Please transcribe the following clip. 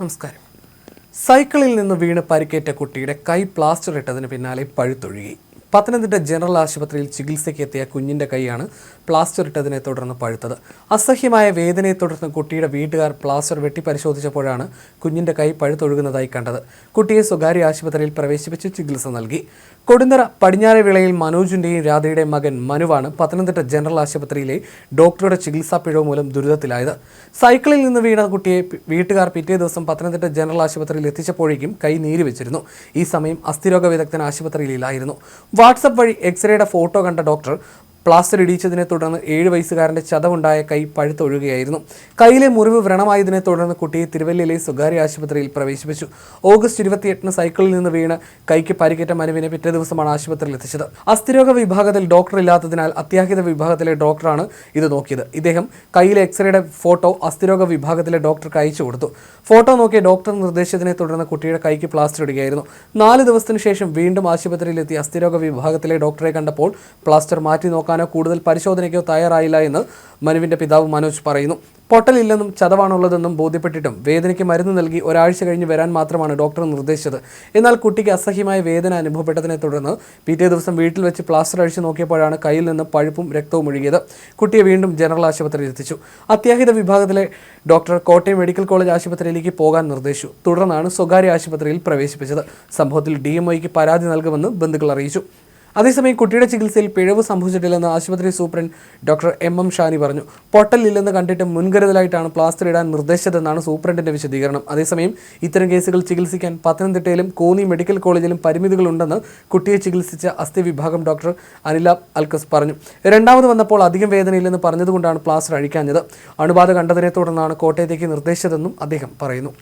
നമസ്കാരം. സൈക്കിളിൽ നിന്ന് വീണ് പരിക്കേറ്റ കുട്ടിയുടെ കൈ പ്ലാസ്റ്റർ ഇട്ടതിന് പിന്നാലെ പഴുത്തൊഴുകി. പത്തനംതിട്ട ജനറൽ ആശുപത്രിയിൽ ചികിത്സയ്ക്ക് എത്തിയ കുഞ്ഞിന്റെ കൈയാണ് പ്ലാസ്റ്റർ ഇട്ടതിനെ തുടർന്ന് പഴുത്തത്. അസഹ്യമായ വേദനയെ തുടർന്ന് കുട്ടിയുടെ വീട്ടുകാർ പ്ലാസ്റ്റർ വെട്ടി പരിശോധിച്ചപ്പോഴാണ് കുഞ്ഞിന്റെ കൈ പഴുത്തൊഴുകുന്നതായി കണ്ടത്. കുട്ടിയെ സ്വകാര്യ ആശുപത്രിയിൽ പ്രവേശിപ്പിച്ച് ചികിത്സ നൽകി. കൊടുന്തറ പടിഞ്ഞാറെ വിളയിൽ മനോജിന്റെയും രാധയുടെയും മകൻ മനുവാണ് പത്തനംതിട്ട ജനറൽ ആശുപത്രിയിലെ ഡോക്ടറുടെ ചികിത്സാ പിഴവ് മൂലം ദുരിതത്തിലായത്. സൈക്കിളിൽ നിന്ന് വീണ കുട്ടിയെ വീട്ടുകാർ പിറ്റേ ദിവസം പത്തനംതിട്ട ജനറൽ ആശുപത്രിയിൽ എത്തിച്ചപ്പോഴേക്കും കൈ നീര് വെച്ചിരുന്നു ഈ സമയം അസ്ഥിരോഗ വിദഗ്ധൻ ആശുപത്രിയിലായിരുന്നു. വാട്സപ്പ് വഴി എക്സ്റേയുടെ ഫോട്ടോ കണ്ട ഡോക്ടർ പ്ലാസ്റ്റർ ഇടിച്ചതിനെ തുടർന്ന് ഏഴ് വയസ്സുകാരന്റെ ചതവുണ്ടായ കൈ പഴുത്തൊഴുകയായിരുന്നു. കയ്യിലെ മുറിവ് വ്രണമായതിനെ തുടർന്ന് കുട്ടിയെ തിരുവല്ലയിലെ സ്വകാര്യ ആശുപത്രിയിൽ പ്രവേശിപ്പിച്ചു. ഓഗസ്റ്റ് ഇരുപത്തിയെട്ടിന് സൈക്കിളിൽ നിന്ന് വീണ് കൈക്ക് പരിക്കേറ്റ മനുവിനെ പിറ്റേ ദിവസമാണ് ആശുപത്രിയിൽ എത്തിച്ചത്. അസ്ഥിരോഗ വിഭാഗത്തിൽ ഡോക്ടർ ഇല്ലാത്തതിനാൽ അത്യാഹിത വിഭാഗത്തിലെ ഡോക്ടറാണ് ഇത് നോക്കിയത്. ഇദ്ദേഹം കയ്യിലെ എക്സ്റേയുടെ ഫോട്ടോ അസ്ഥിരോഗ വിഭാഗത്തിലെ ഡോക്ടർക്ക് അയച്ചു കൊടുത്തു. ഫോട്ടോ നോക്കിയ ഡോക്ടർ നിർദ്ദേശത്തിനെ തുടർന്ന് കുട്ടിയുടെ കൈക്ക് പ്ലാസ്റ്റർ ഇടുകയായിരുന്നു. നാല് ദിവസത്തിനു ശേഷം വീണ്ടും ആശുപത്രിയിലെത്തി അസ്ഥിരോഗ വിഭാഗത്തിലെ ഡോക്ടറെ കണ്ടപ്പോൾ പ്ലാസ്റ്റർ മാറ്റി നോക്കാനോ കൂടുതൽ പരിശോധനയ്ക്കോ തയ്യാറായില്ല എന്ന് മനുവിന്റെ പിതാവ് മനോജ് പറയുന്നു. പൊട്ടലില്ലെന്നും ചതവാണുള്ളതെന്നും ബോധ്യപ്പെട്ടിട്ടും വേദനയ്ക്ക് മരുന്ന് നൽകി ഒരാഴ്ച കഴിഞ്ഞ് വരാൻ മാത്രമാണ് ഡോക്ടർ നിർദ്ദേശിച്ചത്. എന്നാൽ കുട്ടിക്ക് അസഹ്യമായ വേദന അനുഭവപ്പെട്ടതിനെ തുടർന്ന് പിറ്റേ ദിവസം വീട്ടിൽ വെച്ച് പ്ലാസ്റ്റർ അഴിച്ചു നോക്കിയപ്പോഴാണ് കയ്യിൽ നിന്ന് പഴുപ്പും രക്തവും ഒഴുകിയത്. കുട്ടിയെ വീണ്ടും ജനറൽ ആശുപത്രിയിൽ എത്തിച്ചു. അത്യാഹിത വിഭാഗത്തിലെ ഡോക്ടർ കോട്ടയം മെഡിക്കൽ കോളേജ് ആശുപത്രിയിലേക്ക് പോകാൻ നിർദ്ദേശിച്ചു. തുടർന്നാണ് സ്വകാര്യ ആശുപത്രിയിൽ പ്രവേശിപ്പിച്ചത്. സംഭവത്തിൽ ഡി പരാതി നൽകുമെന്ന് ബന്ധുക്കൾ അറിയിച്ചു. അതേസമയം കുട്ടിയുടെ ചികിത്സയിൽ പിഴവ് സംഭവിച്ചിട്ടില്ലെന്ന് ആശുപത്രി superintendent doctor M M Shani പറഞ്ഞു. പൊട്ടലില്ലെന്ന് കണ്ടിട്ട് മുൻകരുതലായിട്ടാണ് പ്ലാസ്റ്റർ ഇടാൻ നിർദ്ദേശിച്ചതെന്നാണ് സൂപ്രണ്ടിന്റെ വിശദീകരണം. അതേസമയം ഇത്തരം കേസുകൾ ചികിത്സിക്കാൻ പത്തനംതിട്ടയിലും കോന്നി മെഡിക്കൽ കോളേജിലും പരിമിതികളുണ്ടെന്ന് കുട്ടിയെ ചികിത്സിച്ച അസ്ഥി വിഭാഗം ഡോക്ടർ അനില അൽക്കസ് പറഞ്ഞു. രണ്ടാമത് വന്നപ്പോൾ അധികം വേദനയില്ലെന്ന് പറഞ്ഞതുകൊണ്ടാണ് പ്ലാസ്റ്റർ അഴിക്കാഞ്ഞത്. അണുബാധ കണ്ടതിനെ തുടർന്നാണ് കോട്ടയത്തേക്ക് നിർദ്ദേശിച്ചതെന്നും അദ്ദേഹം പറയുന്നു.